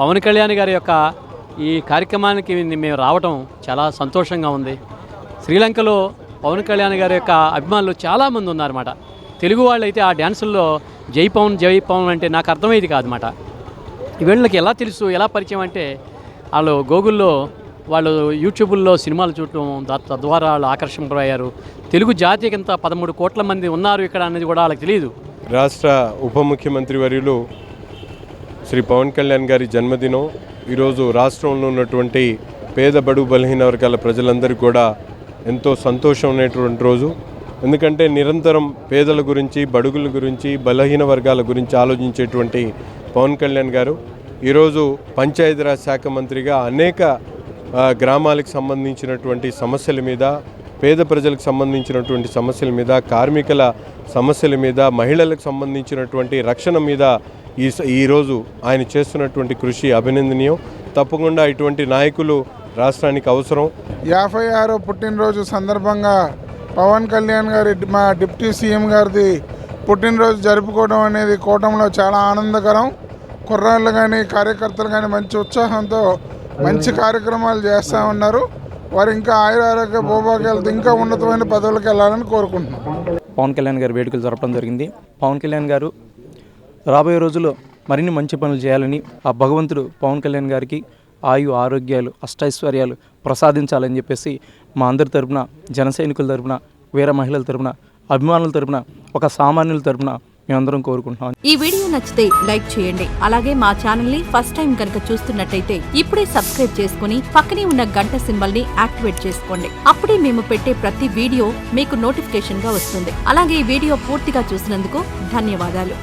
పవన్ కళ్యాణ్ గారి యొక్క ఈ కార్యక్రమానికి మేము రావటం చాలా సంతోషంగా ఉంది. శ్రీలంకలో పవన్ కళ్యాణ్ గారి యొక్క అభిమానులు చాలామంది ఉన్నారన్నమాట. తెలుగు వాళ్ళైతే ఆ డ్యాన్సుల్లో జై పవన్ జై పవన్ అంటే నాకు అర్థమయ్యేది కాదన్నమాట. వీళ్ళకి ఎలా తెలుసు ఎలా పరిచయం అంటే వాళ్ళు గూగుల్లో వాళ్ళు యూట్యూబుల్లో సినిమాలు చూడటం దా- తద్వారా వాళ్ళు ఆకర్షింపయ్యారు. తెలుగు జాతికి ఇంత పదమూడు కోట్ల మంది ఉన్నారు ఇక్కడ అనేది కూడా వాళ్ళకి తెలియదు. రాష్ట్ర ఉప ముఖ్యమంత్రి వర్యులు శ్రీ పవన్ కళ్యాణ్ గారి జన్మదినం. ఈరోజు రాష్ట్రంలో ఉన్నటువంటి పేద బడుగు బలహీన వర్గాల ప్రజలందరికీ కూడా ఎంతో సంతోషం ఉన్నటువంటి రోజు. ఎందుకంటే నిరంతరం పేదల గురించి బడుగుల గురించి బలహీన వర్గాల గురించి ఆలోచించేటువంటి పవన్ కళ్యాణ్ గారు. ఈరోజు పంచాయతీరాజ్ శాఖ మంత్రిగా అనేక గ్రామాలకు సంబంధించినటువంటి సమస్యల మీద పేద ప్రజలకు సంబంధించినటువంటి సమస్యల మీద కార్మికుల సమస్యల మీద మహిళలకు సంబంధించినటువంటి రక్షణ మీద ఈ స- ఈరోజు ఆయన చేస్తున్నటువంటి కృషి అభినందనీయం. తప్పకుండా ఇటువంటి నాయకులు రాష్ట్రానికి అవసరం. యాభై ఆరో పుట్టినరోజు సందర్భంగా పవన్ కళ్యాణ్ గారి మా డిప్యూటీ సీఎం గారిది పుట్టినరోజు జరుపుకోవడం అనేది కూటమిలో చాలా ఆనందకరం. కుర్రాళ్ళు కానీ కార్యకర్తలు కానీ మంచి ఉత్సాహంతో మంచి కార్యక్రమాలు చేస్తూ ఉన్నారు. వారు ఇంకా ఆయుర ఆరోగ్య భూభాగ్యాలతో ఇంకా ఉన్నతమైన పదవులకు వెళ్ళాలని కోరుకుంటున్నాం. పవన్ కళ్యాణ్ గారి వేడుకలు జరపడం జరిగింది. పవన్ కళ్యాణ్ గారు రాబోయే రోజుల్లో మరిన్ని మంచి పనులు చేయాలని ఆ భగవంతుడు పవన్ కళ్యాణ్ గారికి ఆయు ఆరోగ్యాలు అష్టైశ్వర్యాలు ప్రసాదించాలని చెప్పేసి మా అందరి తరపున జన సైనికుల తరపున వీర మహిళల తరపున అభిమానుల తరపున ఒక సామాన్యుల తరపున మేమందరం కోరుకుంటున్నాం. ఈ వీడియో నచ్చితే లైక్ చేయండి. అలాగే మా ఛానల్ని ఫస్ట్ టైం కనుక చూస్తున్నట్టయితే ఇప్పుడే సబ్స్క్రైబ్ చేసుకుని పక్కనే ఉన్న గంట సింబల్ని యాక్టివేట్ చేసుకోండి. అప్పుడే మేము పెట్టే ప్రతి వీడియో మీకు నోటిఫికేషన్గా వస్తుంది. అలాగే ఈ వీడియో పూర్తిగా చూసినందుకు ధన్యవాదాలు.